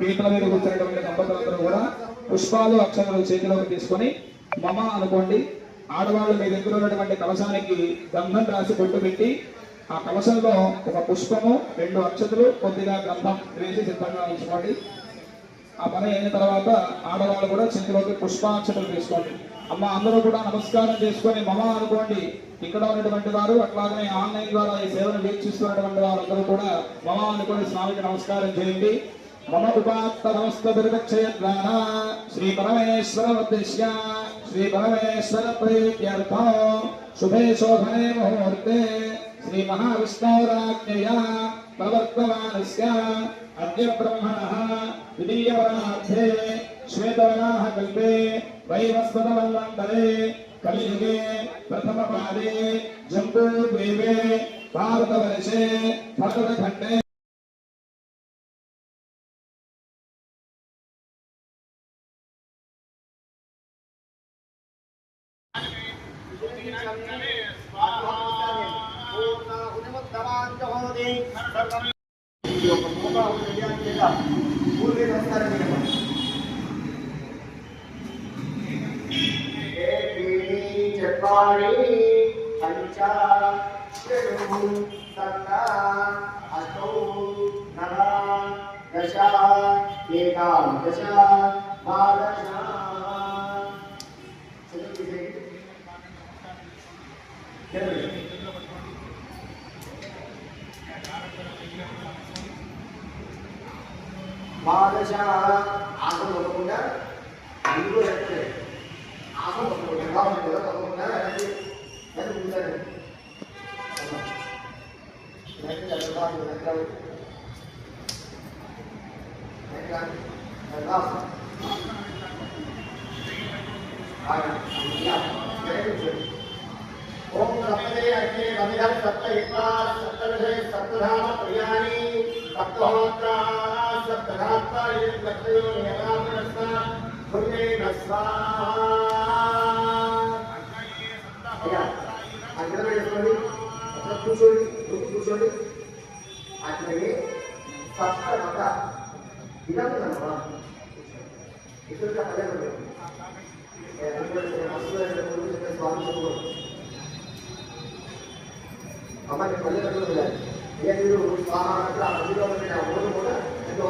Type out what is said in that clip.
పీటల మీద కూర్చున్నటువంటి దంపతులందరూ కూడా పుష్పాలు అక్షరాలు చేతిలోకి తీసుకొని మమ అనుకోండి ఆడవాళ్ళు మీ దగ్గర ఉన్నటువంటి కలశానికి గంధం రాసి కొట్టు పెట్టి ఆ కలశంలో ఒక పుష్పము రెండు అక్షతలు కొద్దిగా గంధం వేసి సిద్ధంగా ఉంచుకోండి. ఆ పని అయిన తర్వాత ఆడవాళ్ళు కూడా చేతిలోకి పుష్పాక్షతలు తీసుకోండి అమ్మ అందరూ కూడా నమస్కారం చేసుకొని మమ అనుకోండి. ఇక్కడ ఉన్నటువంటి వారు అట్లాగనే ఆన్లైన్ ద్వారా ఈ సేవను వీక్షిస్తున్నటువంటి వారందరూ కూడా మమ అనుకోని స్వామికి నమస్కారం చేయండి. మమ ఉపాత్త నమస్త దుర్గక్షయద్వార శ్రీ పరమేశ్వర ఉద్దేశ్య శ్రీ పరమేశ్వర ప్రీత్యర్థం. శుభే శోభనే ముహూర్తే. శ్రీ మహావిష్ణురాజ్ఞయ ప్రవర్తమానస్య. అద్య బ్రహ్మణः ద్వితీయవరార్థే श्वेतवर्णाः कल्पे वैवस्वतवन्वन्तरे कलियुगे प्रथमपादे जम्बूद्वीपे भारतवर्षे भरतखण्डे पूर्वे చత్వారి పంచ సప్త అష్టౌ నవ దశ ఏకాదశ ద్వాదశ చతుర్దశ చతుర్దశ ద్వాదశ ఆసం ओम सप्तरे अग्रे रविधर सप्त हित्वा सप्तविधे सप्तधाम प्रियाणि सप्तहोत्रा सप्तधात्वा ये सप्तयो निरामनस्वा दुर्गे नस्वाहा కూర్చోండి నువ్వు కూర్చోండి అట్లనే సప్తమత ఇక్కడ అమ్మాయి పల్లెటూరు వెళ్ళాలి ఏ మీరు ఆ ఆ ఊరు కూడా ఎంతో